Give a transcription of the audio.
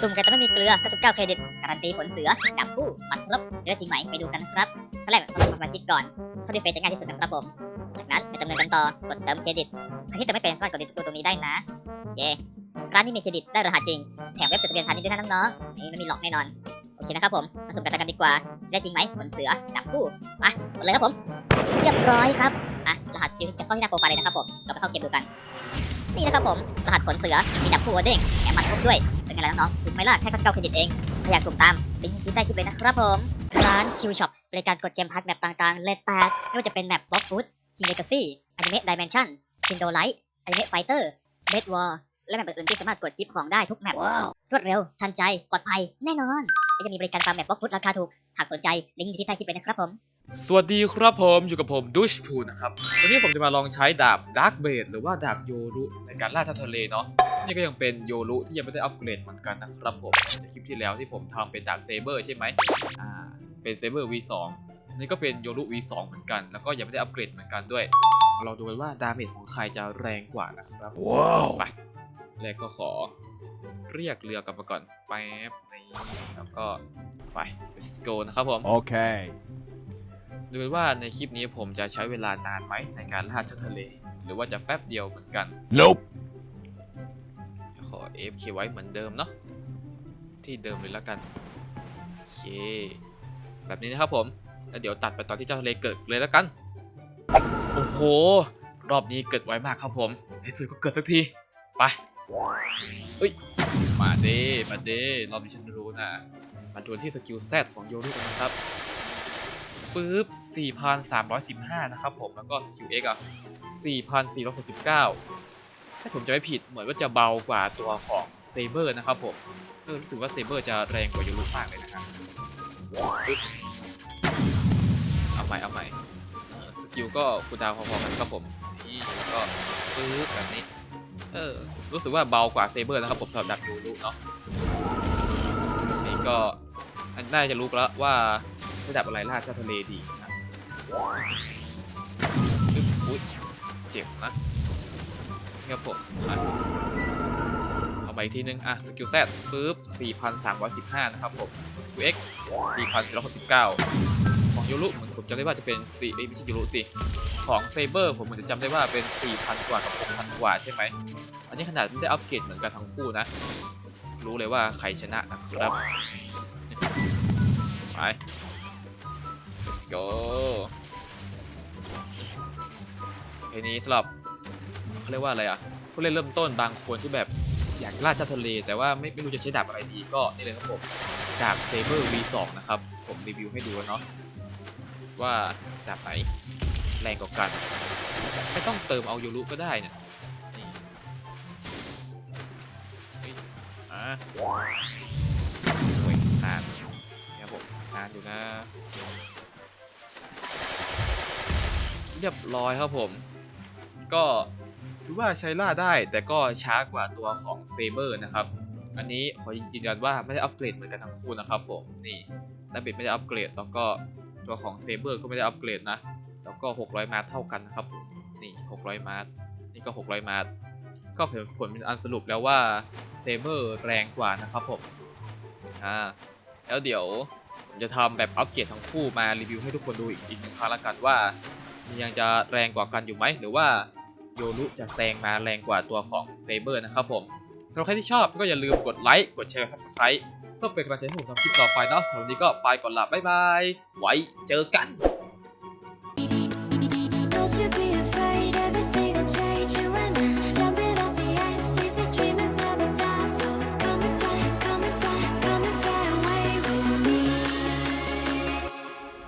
สุ่มกันแต่ไม่มีเกลือ 99 เครดิต การันตีผลเสือดับคู่มัดครบเจอจริงไหม ไปดูกันนะครับขั้นแรกต้องทำสมาชิกก่อนเข้าดีเฟซจะง่ายที่สุดนะครับผม จากนั้นไปดำเนินกันต่อกดเติมเครดิตใครที่จะไม่เป็นสามารถกดติดตัวตรงนี้ได้นะโอเคร้านนี้มีเครดิตได้รหัสจริง แถมเว็บจดทะเบียนพาณิชย์ด้วยนะน้องๆนี่ไม่มีหลอกแน่นอน โอเคนะครับผม มาสุ่มกันกันดีกว่า ได้จริงไหมผลเสือดาบคู่มากดเลยครับผม เรียบร้อยครับอะรหัสอยู่จะเข้าที่หน้าโปรไฟล์เลยนะครับผม เราไปเข้าเกมดูกัน นี่นะครับผม รหัสผลเสือ มีดับคู่วอร์เด้งแถมมันครบด้วย เป็นไงล่ะน้องๆถูกไหมล่ะแค่99เครดิตเองถ้าอยากถูกตามลิงก์ที่ใต้คลิปเลยนะครับผม ร้านคิวช็อปบริการกดเกมพักแบบต่างๆเลดแปดไม่ว่าจะเป็นแมปบล็อกฟุตจีเลกาซี่อนิเมะดิเมนชั่นซินโดไลท์อนิเมะไฟเตอร์เบดวอลและแมปอื่นๆที่สามารถกดจิปของได้ทุกแมปรวดเร็ว ทันใจ ปลอดภัย แน่นอน และจะมีบริการฟาร์มแมปบล็อกฟุตราคาถูก หากสนใจลิงก์อยู่ที่ใต้คลิปเลยนะครับผม สวัสดีครับผมอยู่กับผมดุชพูนะครับ วันนี้ผมจะมาลองใช้ดาบดาร์กเบดหรือว่าดาบโยรุในการล่าท้าทะเลเนาะนี่ก็ยังเป็นโยรุที่ยังไม่ได้อัปเกรดเหมือนกันนะครับผมในคลิปที่แล้วที่ผมทำเป็นดาบเซเบอร์ใช่ไหมอ่าเป็นเซเบอร์ V2 นี่ก็เป็นโยรุ V2 เหมือนกันแล้วก็ยังไม่ได้อัปเกรดเหมือนกันด้วยมาลองดูกันว่าดาเมจของใครจะแรงกว่านะครับว้าวไป แรกก็ขอเรียกเรือกลับมาก่อนแป๊บนี้แล้วก็ไป let's go นะครับผม Okay. ดูกันว่าในคลิปนี้ผมจะใช้เวลานานไหมในการล่าเจ้าทะเล หรือว่าจะแป๊บเดียวเหมือนกัน Nope. ขอ AFK ไว้เหมือนเดิมเนาะที่เดิมเลยแล้วกันโอเค แบบนี้นะครับผมแล้วเดี๋ยวตัดไปตอนที่เจ้าทะเลเกิดเลยแล้วกัน โอ้โห รอบนี้เกิดไวมากครับผมในสุดก็เกิดสักที ไป เอ้ย มาเดมาเด้รอบนี้ฉันรู้นะมาดูที่สกิลแซดของโยรุกันนะครับปึ๊บ4,315 นะครับผม แล้วก็สกิล X อะ 4,469 ถ้าผมจะไม่ผิดเหมือนว่าจะเบากว่าตัวของเซเบอร์นะครับผมเออรู้สึกว่าเซเบอร์จะแรงกว่ายูรุมากเลยนะครับเอาใหม่เอาใหม่สกิลก็คูดาวพอๆกันครับผม นี่แล้วก็ปึ๊บแบบนี้ เออ รู้สึกว่าเบากว่าเซเบอร์นะครับผมสำหรับดับยูรุเนาะนี่ก็น่าจะรู้แล้วว่าระดับอะไรล่าเจ้าทะเลดีนะอึ๊บอุ๊ยเจ็บนะนี่ครับผมเอาไปอีกทีนึง อะ สกิลแซดปึ๊บ 4,315 นะครับผม สกิล X 4,469 ยูรุเหมือนผมจำได้ว่าจะเป็น4เอ้ยไม่ใช่ยูรุสิของเซเบอร์ผมเหมือนจะจำได้ว่าเป็น 4,000 กว่ากับ 6,000 กว่าใช่ไหม อันนี้ขนาดไม่ได้อัปเกรดเหมือนกันทั้งคู่นะ รู้เลยว่าใครชนะนะครับ ไป let's go เพลงนี้สำหรับเขาเรียกว่าอะไรอะ ผู้เล่นเริ่มต้นบางคนที่แบบอยากล่าเจ้าทะเล แต่ว่าไม่ไม่รู้จะใช้ดาบอะไรดีก็นี่เลยครับผม ดาบ Saber V2 นะครับ ผมรีวิวให้ดูเนาะ ว่าดาบไหนแรงกว่ากัน ไม่ต้องเติมเอายูรุก็ได้เนี่ยนี่อะโอ้ยนานนี่ครับผมนานอยู่นะ เรียบร้อยครับผม ก็ถือว่าใช้ล่าได้แต่ก็ช้ากว่าตัวของเซเบอร์นะครับ อันนี้ขอยืนยันว่าไม่ได้อัปเกรดเหมือนกันทั้งคู่นะครับผม นี่ดาเบจไม่ได้อัปเกรดแล้วก็ ตัวของเซเบอร์ก็ไม่ได้อัปเกรดนะ แล้วก็ 600 มารเท่ากันนะครับ นี่ 600 มารนี่ก็ 600 มารก็ผลผลเป็นอันสรุปแล้วว่าเซเบอร์แรงกว่านะครับผม อ่า แล้วเดี๋ยวผมจะทำแบบอัปเกรดทั้งคู่มารีวิวให้ทุกคนดูอีกอีกหนึ่งครั้งละกันว่ามันยังจะแรงกว่ากันอยู่ไหม หรือว่าโยรุจะแซงมาแรงกว่าตัวของเซเบอร์นะครับผมสำหรับใครที่ชอบก็อย่าลืมกดไลค์ กดแชร์ซับสไครต์ ก็เป็นกำลังใจให้ผมทำคลิปต่อไปเนาะสำหรับวันนี้ก็ไปก่อนละบ๊ายบาย ไว้เจอกัน you